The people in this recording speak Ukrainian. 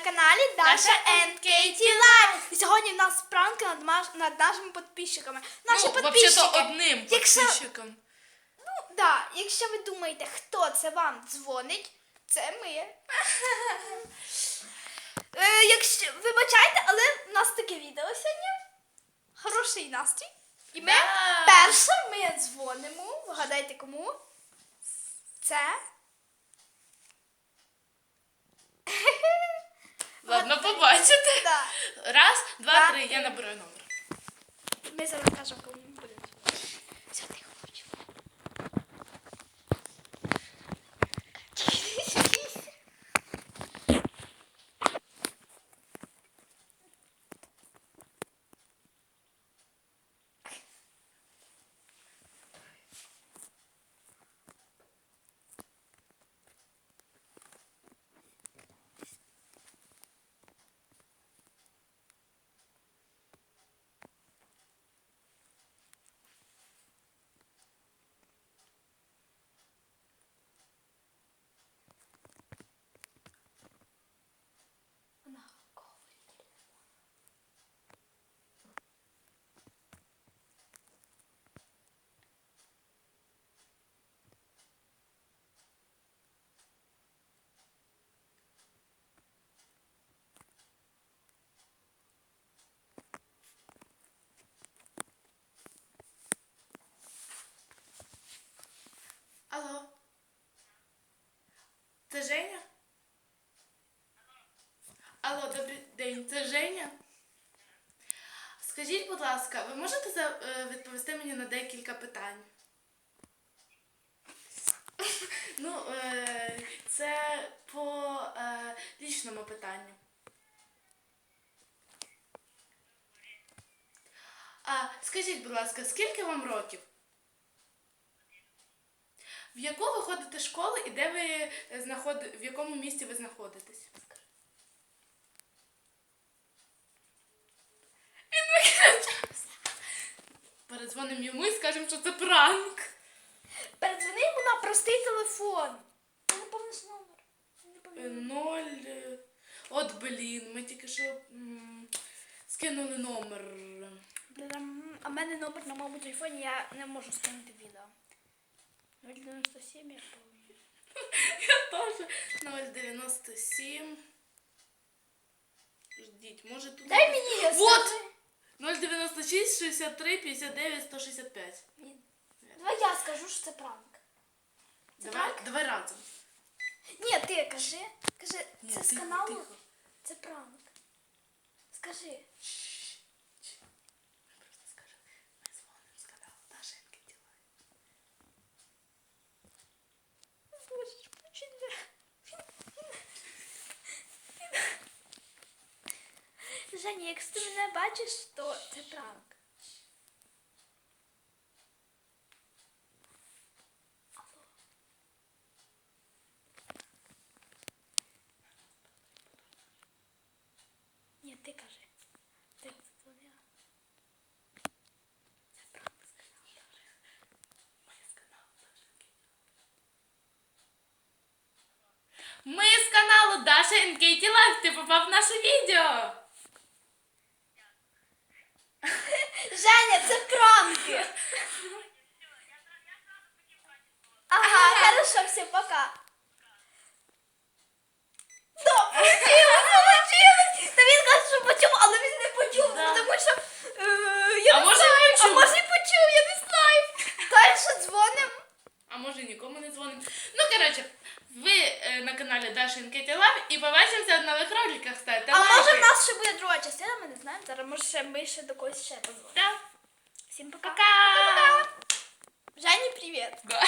на каналі Даша Katie Live. І сьогодні в нас пранки над, маш- над нашими підписчиками. Наші ну, підписчики. одним Якщо, підписчиком. ну, да, якщо ви думаєте, хто це вам дзвонить, це ми. е, якщо, вибачайте, але в нас таке відео сьогодні. Хороший настрій. І ми Да. перше ми дзвонимо. Вгадайте кому? Це. Ладно, побачите. Да. Раз, два, три. Я наберу набираю номер. Ми зараз кажемо, кому він буде. Все, тихо, мовчи. Вона говорить. Алло. Це Женя? Алло, добрий день, це Женя? Скажіть, будь ласка, ви можете е, відповісти мені на декілька питань? Ну, е, це по е, лічному питанню. А скажіть, будь ласка, скільки вам років? В яку ви ходите школу і де ви е, знаходи... в якому місті ви знаходитесь? Він викричався. Передзвонимо йому і скажемо, що це пранк. Передзвони йому на простий телефон. Ти не помниш номер. Не Е, пам'ятаю. Ноль. е, От блін, ми тільки що м, скинули номер. Блін, А в мене номер на моєму телефоні, я не можу скинути відео. 097 я пам'ятаю. Я теж 097. Ждіть, може тут. Дай мені я Вот! скажи. 096 63 59 165. Ні. Давай я скажу, що це пранк. Це Давай, пранк? давай разом. Ні, ти кажи. Кажи, Ні, це з тихо, каналу. тихо. Це пранк. Скажи. Ми Женя, якщо ти мене бачиш, то це пранк. Ні, ти кажи. Ти дзвонила. Це пранк каналу. Ми з каналу Дашеньки Ми з каналу Даша Katie Live. Ти попав в наше відео. Женя, це пранки. Ага, хорошо, все, пока. Да, получилось, получилось. Та він каже, що почув, але він не почув, Да. тому що е, я А не може, знаю, почув? а може і почув, я не знаю. Далі дзвонимо. А може нікому не дзвонимо. Ну, коротше, ви е, на каналі Даша Кеті Лав і побачимося в нових роликах. Ставте А може в нас ще буде друга частина, ми не знаємо. Зараз може ще ми ще до когось ще позвонимо. Да. Всім пока. Пока. Жені, привіт. Да.